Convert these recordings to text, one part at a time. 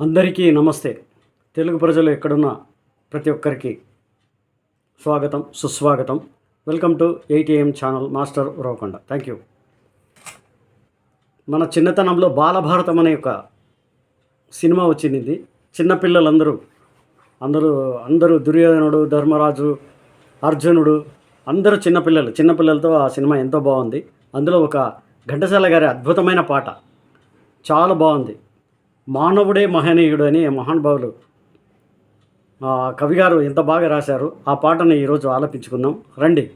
అందరికీ నమస్తే. తెలుగు ప్రజలు ఎక్కడున్న ప్రతి ఒక్కరికి స్వాగతం సుస్వాగతం. Welcome to ATM channel master Rokonda thank you. మన చిన్నతనంలో బాలభారతం అనే ఒక సినిమా వచ్చింది. చిన్నపిల్లలందరూ అందరూ అందరూ దుర్యోధనుడు ధర్మరాజు అర్జునుడు అందరూ చిన్నపిల్లలు చిన్నపిల్లలతో ఆ సినిమా ఎంతో బాగుంది. అందులో ఒక ఘంటసాల గారి అద్భుతమైన పాట. చాలా బాగుంది. మానవుడే మహనీయుడు అని మహానుభావులు కవిగారు ఎంత బాగా రాశారు ఆ పాటను ఈరోజు ఆలపించుకుందాం. రండి.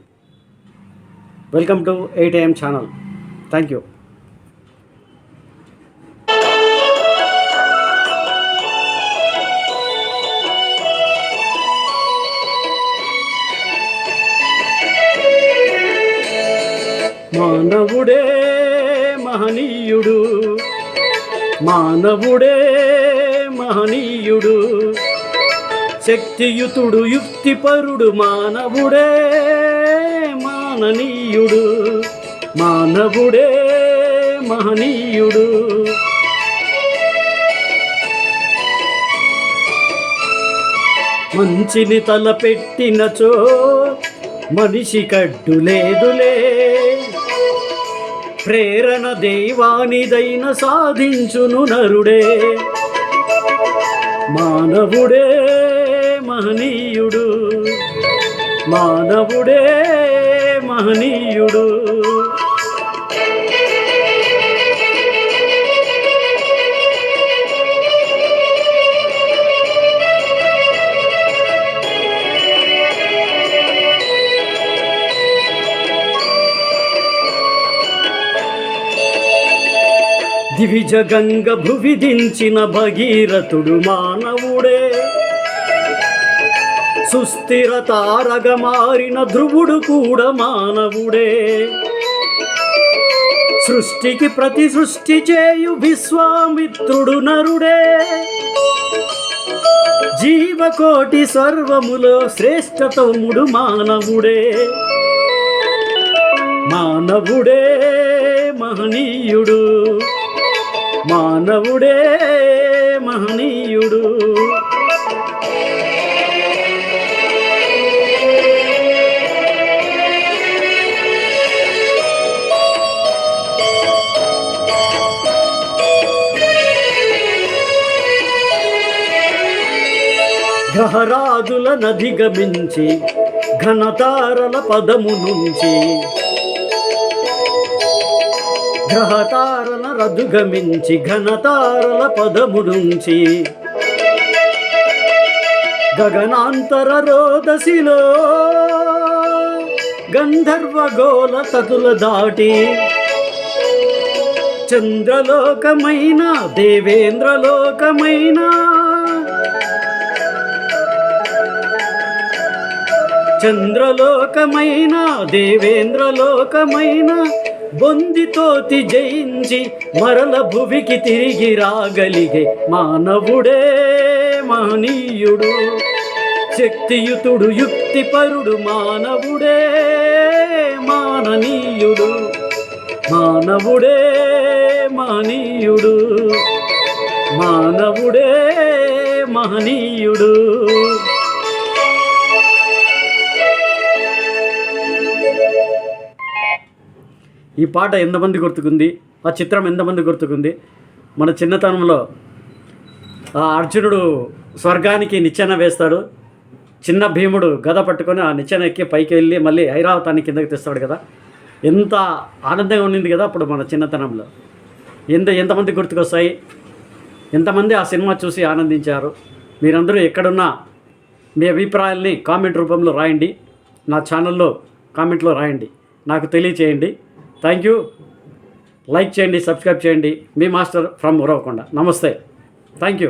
Welcome to eight AM channel. Thank you. మానవుడే మహనీయుడు మానవుడే మహనీయుడు. శక్తియుతుడు యుక్తిపరుడు మానవుడే మాననీయుడు. మానవుడే మహనీయుడు. మంచిని తలపెట్టినచో మనిషి కడ్డు లేదులే. ప్రేరణ దైవానిదైన సాధించును నరుడే. మానవుడే మహనీయుడు. మానవుడే మహనీయుడు. దివిజ గంగ భువి భగీరథుడు మానవుడే. సుస్థిర తారగ మారిన ధ్రువుడు కూడా మానవుడే. సృష్టికి ప్రతి సృష్టి చేయు విశ్వామిత్రుడు నరుడే. జీవకోటి సర్వములో శ్రేష్టతముడు మానవుడే. మానవుడే మహనీయుడు. మానవుడే మహనీయుడు. గ్రహరాజుల నధిగమించి ఘనతారల పదము నుంచి గ్రహతారల రదుగమించి ఘనతారల పదముడుంచి. గగనాంతర రోదసిలో గంధర్వ గోల తతుల దాటి. చంద్రలోకమైన దేవేంద్రలోకమైన. చంద్రలోకమైన దేవేంద్రలోకమైన. బొందితోతి జయించి మరల భువికి తిరిగి రాగలిగే మానవుడే మహనీయుడు. శక్తియుతుడు యుక్తిపరుడు మానవుడే మాననీయుడు. మానవుడే మహనీయుడు. మానవుడే మహనీయుడు. ఈ పాట ఎంతమంది గుర్తుకుంది? ఆ చిత్రం ఎంతమంది గుర్తుకుంది? మన చిన్నతనంలో ఆ అర్జునుడు స్వర్గానికి నిచ్చెన వేస్తాడు. చిన్న భీముడు గద పట్టుకొని ఆ నిచ్చెన ఎక్కి పైకి వెళ్ళి మళ్ళీ ఐరావతాన్ని కిందకి తెస్తాడు కదా. ఎంత ఆనందంగా ఉండింది కదా అప్పుడు మన చిన్నతనంలో. ఎంత ఎంతమంది గుర్తుకొస్తాయి? ఎంతమంది ఆ సినిమా చూసి ఆనందించారు? మీరందరూ ఎక్కడున్నా మీ అభిప్రాయాల్ని కామెంట్ రూపంలో రాయండి. నా ఛానల్లో కామెంట్లో రాయండి. నాకు తెలియచేయండి. థ్యాంక్ యూ లైక్ చేయండి సబ్స్క్రైబ్ చేయండి. మీ మాస్టర్ ఫ్రమ్ ఉరవకొండ. నమస్తే. Thank you